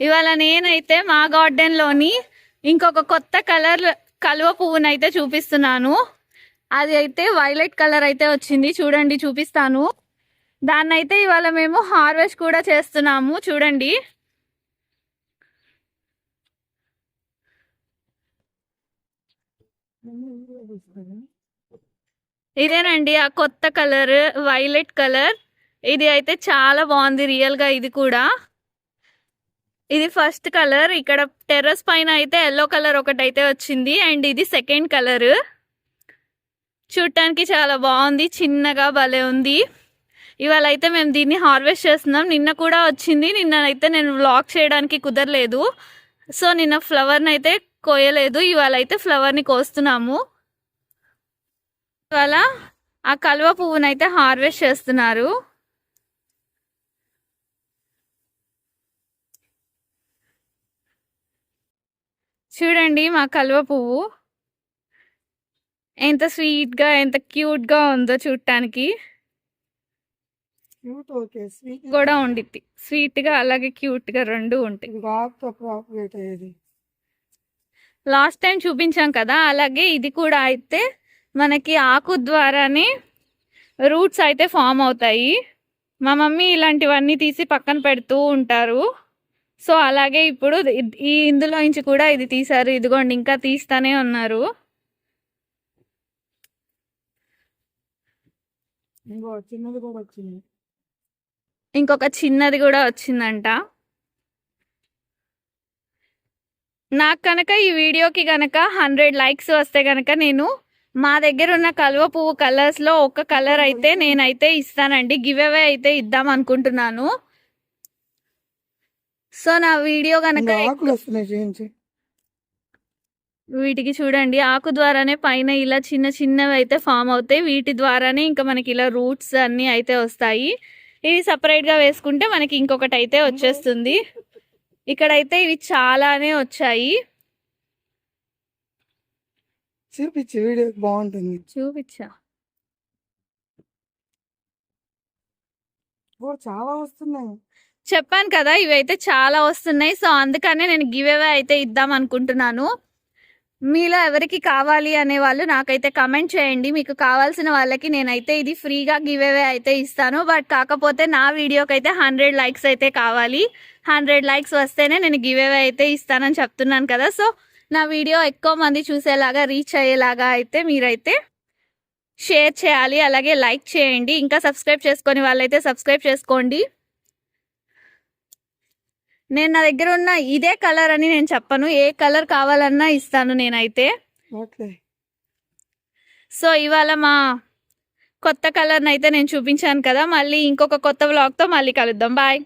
ఇవాళ నేనైతే మా గార్డెన్లోని ఇంకొక కొత్త కలర్ కలువ పువ్వునైతే చూపిస్తున్నాను. అది అయితే వైలెట్ కలర్ అయితే వచ్చింది. చూడండి చూపిస్తాను. దాన్ని అయితే ఇవాళ మేము హార్వెస్ట్ కూడా చేస్తున్నాము. చూడండి. ఇదేనండి ఆ కొత్త కలర్ వైలెట్ కలర్ ఇది అయితే చాలా బాగుంది రియల్గా ఇది కూడా. ఇది ఫస్ట్ కలర్. ఇక్కడ టెర్రస్ పైన అయితే ఎల్లో కలర్ ఒకటైతే వచ్చింది. అండ్ ఇది సెకండ్ కలర్. చూడటానికి చాలా బాగుంది. చిన్నగా భలే ఉంది. ఇవాళ అయితే మేము దీన్ని హార్వెస్ట్ చేస్తున్నాం. నిన్న కూడా వచ్చింది. నిన్న అయితే నేను వ్లాగ్ చేయడానికి కుదరలేదు. సో నిన్న ఫ్లవర్ని అయితే కోయలేదు. ఇవాళ అయితే ఫ్లవర్ని కోస్తున్నాము. ఇవాళ ఆ కలువ పువ్వునైతే హార్వెస్ట్ చేస్తున్నారు. చూడండి మా కలువ పువ్వు. ఎంత స్వీట్గా ఎంత క్యూట్గా ఉందో చూడటానికి. Cute okay. స్వీట్ కూడా ఉండిద్ది. స్వీట్గా అలాగే క్యూట్గా రెండు ఉంటాయి. లాస్ట్ టైం చూపించాం కదా అలాగే ఇది కూడా అయితే మనకి ఆకు ద్వారానే రూట్స్ అయితే ఫామ్ అవుతాయి. మా మమ్మీ ఇలాంటివన్నీ తీసి పక్కన పెడుతూ ఉంటారు. సో అలాగే ఇప్పుడు ఈ ఇందులో నుంచి కూడా ఇది తీశారు. ఇదిగోండి ఇంకా తీస్తానే ఉన్నారు. ఇంకొక చిన్నది కూడా వచ్చిందంట. నాకు కనుక ఈ వీడియోకి కనుక హండ్రెడ్ లైక్స్ వస్తే కనుక నేను మా దగ్గర ఉన్న కలువ పువ్వు కలర్స్లో ఒక కలర్ అయితే నేనైతే ఇస్తానండి. గివ్ అవే అయితే ఇద్దాం అనుకుంటున్నాను. సో నా వీడియో కనుక ఆకులు వస్తున్నాయి చేయించి వీటికి చూడండి ఆకు ద్వారానే పైన ఇలా చిన్న చిన్నవి అయితే ఫామ్ అవుతాయి. వీటి ద్వారానే ఇంకా మనకి ఇలా రూట్స్ అన్ని అయితే వస్తాయి. ఇవి సపరేట్గా వేసుకుంటే మనకి ఇంకొకటి అయితే వచ్చేస్తుంది. ఇక్కడైతే ఇవి చాలానే వచ్చాయి. చూపించి వీడియో బాగుంటుంది. చూపించా. చాలా వస్తున్నాయి. చెప్పాను కదా ఇవైతే చాలా వస్తున్నాయి. సో అందుకనే నేను గివ్ అవే అయితే ఇద్దాం అనుకుంటున్నాను. మీలో ఎవరికి కావాలి అనే వాళ్ళు నాకైతే కమెంట్ చేయండి. మీకు కావాల్సిన వాళ్ళకి నేనైతే ఇది ఫ్రీగా గివ్ అవే అయితే ఇస్తాను. బట్ కాకపోతే నా వీడియోకి అయితే హండ్రెడ్ లైక్స్ అయితే కావాలి. హండ్రెడ్ లైక్స్ వస్తేనే నేను గివ్ అవే అయితే ఇస్తానని చెప్తున్నాను కదా. సో నా వీడియో ఎక్కువ మంది చూసేలాగా రీచ్ అయ్యేలాగా అయితే మీరైతే షేర్ చేయాలి. అలాగే లైక్ చేయండి. ఇంకా సబ్స్క్రైబ్ చేసుకొని వాళ్ళైతే సబ్స్క్రైబ్ చేసుకోండి. నేను నా దగ్గర ఉన్న ఇదే కలర్ అని నేను చెప్పను. ఏ కలర్ కావాలన్నా ఇస్తాను నేనైతే. సో ఇవాళ మా కొత్త కలర్ని అయితే నేను చూపించాను కదా మళ్ళీ ఇంకొక కొత్త వ్లాగ్తో మళ్ళీ కలుద్దాం. బాయ్.